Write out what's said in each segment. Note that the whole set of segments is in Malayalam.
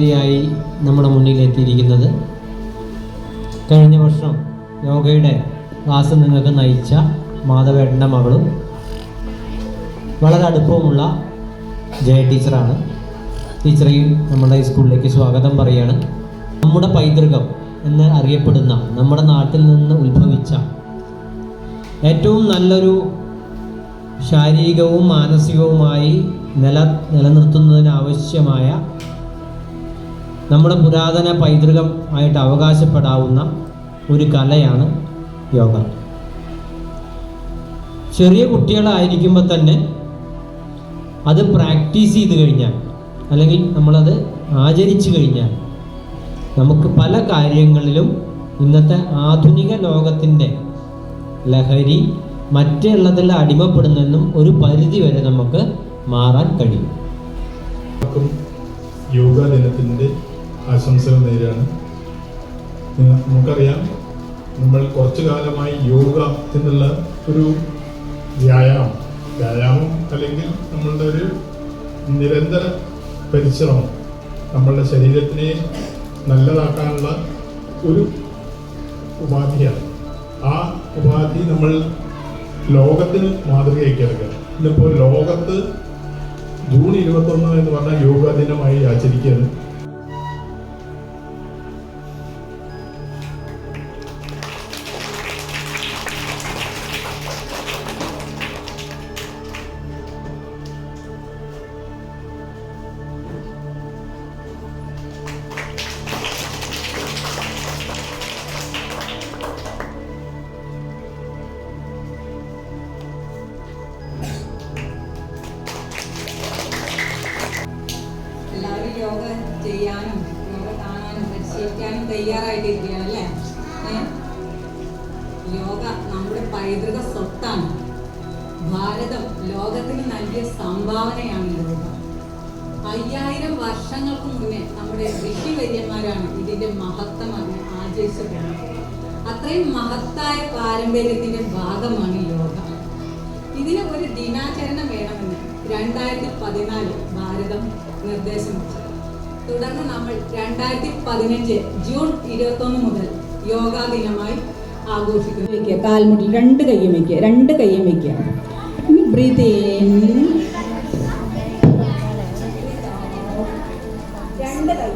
അതിഥിയായി നമ്മുടെ മുന്നിൽ എത്തിയിരിക്കുന്നത് കഴിഞ്ഞ വർഷം യോഗയുടെ ക്ലാസ് നിങ്ങൾക്ക് നയിച്ച മാധവേട്ടന്റെ മകളും വളരെ അടുപ്പമുള്ള ജയ ടീച്ചറാണ്. ടീച്ചറെയും നമ്മുടെ സ്കൂളിലേക്ക് സ്വാഗതം പറയുകയാണ് നമ്മുടെ പൈതൃകം എന്ന് അറിയപ്പെടുന്ന നമ്മുടെ നാട്ടിൽ നിന്ന് ഉത്ഭവിച്ച ഏറ്റവും നല്ലൊരു ശാരീരികവും മാനസികവുമായി നില നിലനിർത്തുന്നതിനാവശ്യമായ നമ്മുടെ പുരാതന പൈതൃകം ആയിട്ട് അവകാശപ്പെടാവുന്ന ഒരു കലയാണ് യോഗ. ചെറിയ കുട്ടികളായിരിക്കുമ്പോൾ തന്നെ അത് പ്രാക്ടീസ് ചെയ്ത് കഴിഞ്ഞാൽ അല്ലെങ്കിൽ നമ്മളത് ആചരിച്ചു കഴിഞ്ഞാൽ നമുക്ക് പല കാര്യങ്ങളിലും ഇന്നത്തെ ആധുനിക ലോകത്തിന്റെ ലഹരി മറ്റുള്ളതിൽ അടിമപ്പെടുന്നെന്നും ഒരു പരിധി വരെ നമുക്ക് മാറാൻ കഴിയും. യോഗ ദിനത്തിന്റെ ആശംസകൾ നേരെയാണ് നമുക്കറിയാം നമ്മൾ കുറച്ചു കാലമായി യോഗ എന്നുള്ള ഒരു വ്യായാമം വ്യായാമം അല്ലെങ്കിൽ നമ്മളുടെ ഒരു നിരന്തര പരിശ്രമം നമ്മളുടെ ശരീരത്തിനെ നല്ലതാക്കാനുള്ള ഒരു ഉപാധിയാണ്. ആ ഉപാധി നമ്മൾ ലോകത്തിന് മാതൃകയാക്കി എടുക്കുക ഇന്നിപ്പോൾ ലോകത്ത് ജൂൺ ഇരുപത്തൊന്ന് എന്ന് പറഞ്ഞാൽ യോഗാ ദിനമായി ആചരിക്കുകയാണ്. ചെയ്യാനും യോഗ കാണാനും പരിശീലിക്കാനും തയ്യാറായിട്ടിരിക്കുകയാണ് അല്ലേ? യോഗ നമ്മുടെ പൈതൃക സ്വത്താണ്. ഭാരതം ലോകത്തിന് നൽകിയ സംഭാവനയാണ് യോഗ അയ്യായിരം വർഷങ്ങൾക്ക് മുന്നേ നമ്മുടെ ഋഷിവര്യന്മാരാണ് ഇതിന്റെ മഹത്വം അതിനെ ആചരിച്ചിട്ടുള്ളത്. അത്രയും മഹത്തായ പാരമ്പര്യത്തിന്റെ ഭാഗമാണ് യോഗ ഇതിന് ഒരു ദിനാചരണം വേണമെന്ന് രണ്ടായിരത്തി പതിനാല് ഭാരതം നിർദ്ദേശം വെച്ചു. തുടർന്ന് നമ്മൾ രണ്ടായിരത്തി പതിനഞ്ച് ജൂൺ ഇരുപത്തൊന്ന് മുതൽ യോഗാ ദിനമായി ആഘോഷിക്കുന്നു. വയ്ക്കുക കാൽമുട്ടിൽ രണ്ട് കൈയും വയ്ക്കുക രണ്ട് കൈയും വയ്ക്കുക രണ്ട് കൈ.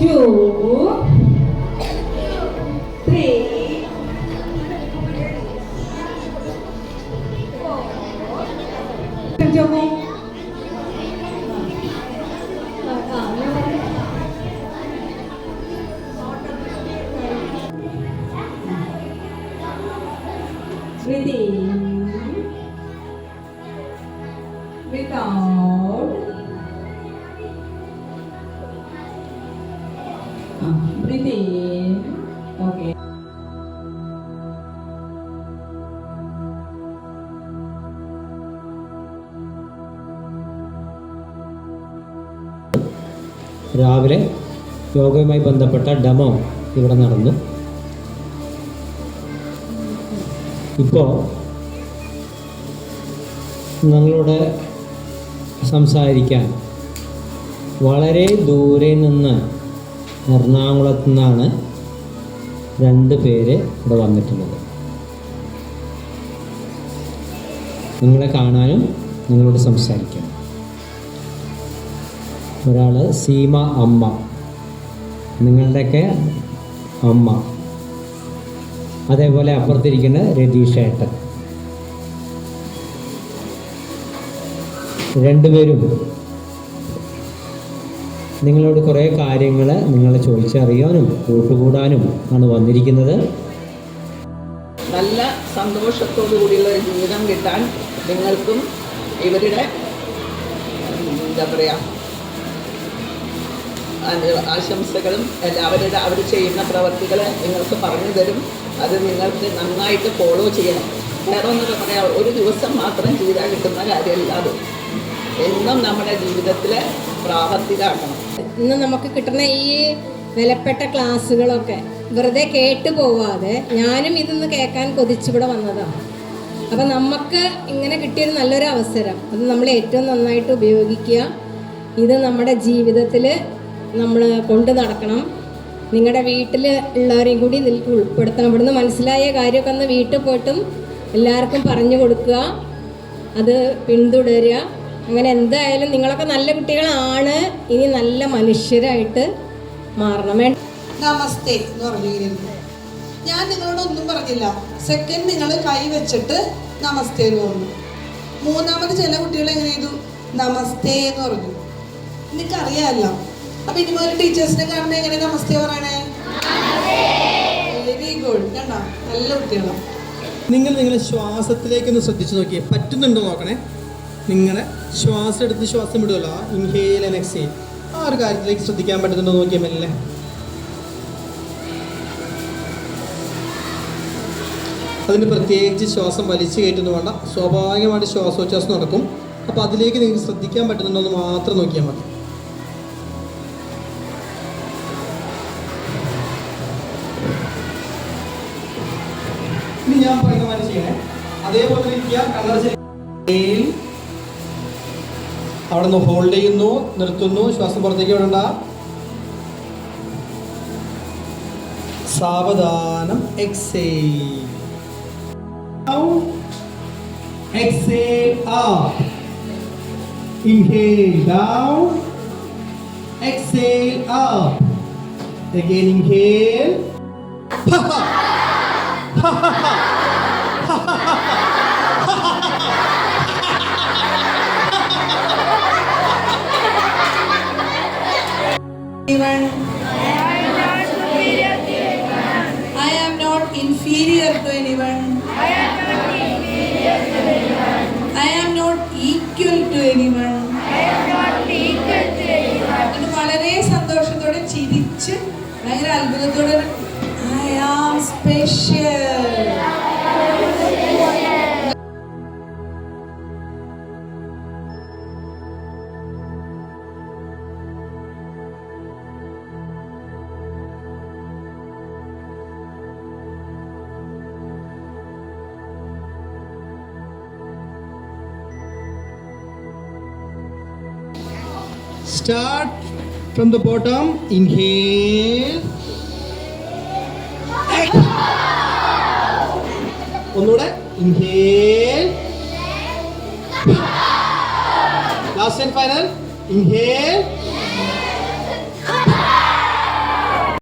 two, three, four. Cần chưa không? Ready. Breathe. Okay. രാവിലെ യോഗയുമായി ബന്ധപ്പെട്ട ഡമോ ഇവിടെ നടന്നു ഇപ്പോൾ നിങ്ങളോട് സംസാരിക്കാൻ വളരെ ദൂരെ നിന്ന് എറണാകുളത്തു നിന്നാണ് രണ്ട് പേര് ഇവിടെ വന്നിട്ടുള്ളത്. നിങ്ങളെ കാണാനും നിങ്ങളോട് സംസാരിക്കാം. ഒരാൾ സീമ അമ്മ. നിങ്ങളുടെയൊക്കെ അമ്മ. അതേപോലെ അപ്പുറത്തിരിക്കുന്ന രതീഷ് ഏട്ടൻ. രണ്ടുപേരും നിങ്ങളോട് കുറേ കാര്യങ്ങൾ നിങ്ങളെ ചോദിച്ചറിയാനും കൂട്ടുകൂടാനും ആണ് വന്നിരിക്കുന്നത്. നല്ല സന്തോഷത്തോടു കൂടിയുള്ള ഒരു ജീവിതം കിട്ടാൻ നിങ്ങൾക്കും ഇവരുടെ എന്താ പറയുക ആശംസകളും എല്ലാവരുടെ അവർ ചെയ്യുന്ന പ്രവർത്തികൾ നിങ്ങൾക്ക് പറഞ്ഞു തരും. അത് നിങ്ങൾക്ക് നന്നായിട്ട് ഫോളോ ചെയ്യണം. വേറെ ഒന്നൊക്കെ പറയാം ഒരു ദിവസം മാത്രം ചെയ്താൽ കിട്ടുന്ന കാര്യമല്ല അത്. എന്നും നമ്മുടെ ജീവിതത്തിലെ പ്രാവർത്തികമാക്കണം. ഇന്ന് നമുക്ക് കിട്ടുന്ന ഈ വിലപ്പെട്ട ക്ലാസ്സുകളൊക്കെ വെറുതെ കേട്ടു പോവാതെ ഞാനും ഇതൊന്ന് കേൾക്കാൻ കൊതിച്ചിവിടെ വന്നതാണ് അപ്പം നമുക്ക് ഇങ്ങനെ കിട്ടിയൊരു നല്ലൊരു അവസരം. അത് നമ്മൾ ഏറ്റവും നന്നായിട്ട് ഉപയോഗിക്കുക. ഇത് നമ്മുടെ ജീവിതത്തിൽ നമ്മൾ കൊണ്ടു നടക്കണം. നിങ്ങളുടെ വീട്ടിൽ ഉള്ളവരെയും കൂടി ഇതിൽ ഉൾപ്പെടുത്തണം. ഇവിടുന്ന് മനസ്സിലായ കാര്യമൊക്കെ ഒന്ന് വീട്ടിൽ പോയിട്ടും എല്ലാവർക്കും പറഞ്ഞു കൊടുക്കുക. അത് പിന്തുടരുക. അങ്ങനെ എന്തായാലും നിങ്ങളൊക്കെ നല്ല കുട്ടികളാണ്. ഇനി നല്ല മനുഷ്യരായിട്ട് മാറണമേ നമസ്തേ എന്ന് പറഞ്ഞിരുന്നു ഞാൻ നിങ്ങളോട് ഒന്നും പറഞ്ഞില്ല. സെക്കൻഡ് നിങ്ങൾ കൈ വെച്ചിട്ട് നമസ്തേ എന്ന് പറഞ്ഞു. മൂന്നാമത് ചില കുട്ടികൾ എങ്ങനെ ചെയ്തു? നമസ്തേ എന്ന് പറഞ്ഞു. എനിക്കറിയാമല്ല അപ്പൊ ഇനി മുതൽ ടീച്ചേഴ്സിനെ കാണുമ്പോൾ എങ്ങനെ നമസ്തേ പറയണേ? വെരി ഗുഡ് കണ്ടോ? നല്ല കുട്ടികളാണ് നിങ്ങൾ നിങ്ങളുടെ ശ്വാസത്തിലേക്കൊന്ന് ശ്രദ്ധിച്ചു നോക്കിയേ. പറ്റുന്നുണ്ടോ നോക്കണേ? നിങ്ങളെ ശ്വാസം എടുത്ത് ശ്വാസം വിടുമല്ലോ ആ ഇൻഹേൽ ആൻഡ് എക്സേൽ ആ ഒരു കാര്യത്തിലേക്ക് ശ്രദ്ധിക്കാൻ പറ്റുന്നുണ്ടോ നോക്കിയാൽ അല്ലേ? അതിന് പ്രത്യേകിച്ച് ശ്വാസം വലിച്ചു കയറ്റുന്നു വേണ്ട. സ്വാഭാവികമായിട്ട് ശ്വാസോച്ഛ്വാസം നടക്കും. അപ്പോൾ അതിലേക്ക് നിങ്ങൾക്ക് ശ്രദ്ധിക്കാൻ പറ്റുന്നുണ്ടോ എന്ന് മാത്രം നോക്കിയാൽ മതി. ഇനി ഞാൻ പറയുന്ന മാതിരി അതേപോലെ. അവിടെ നിന്ന് ഹോൾഡ് ചെയ്യുന്നു നിർത്തുന്നു. ശ്വാസം പുറത്തേക്ക് വിടണ്ട. സാവധാനം up. Inhale down. Exhale up. Again inhale. Anyone? I am not inferior to anyone. I am not equal to anyone. i am not equal to ഇത് വളരെ സന്തോഷത്തോടെ ചിരിച്ച് ഭയങ്കര അത്ഭുതത്തോടെ I am special Start from the bottom. Inhale. ഒന്നുകൂടെ inhale last and final inhale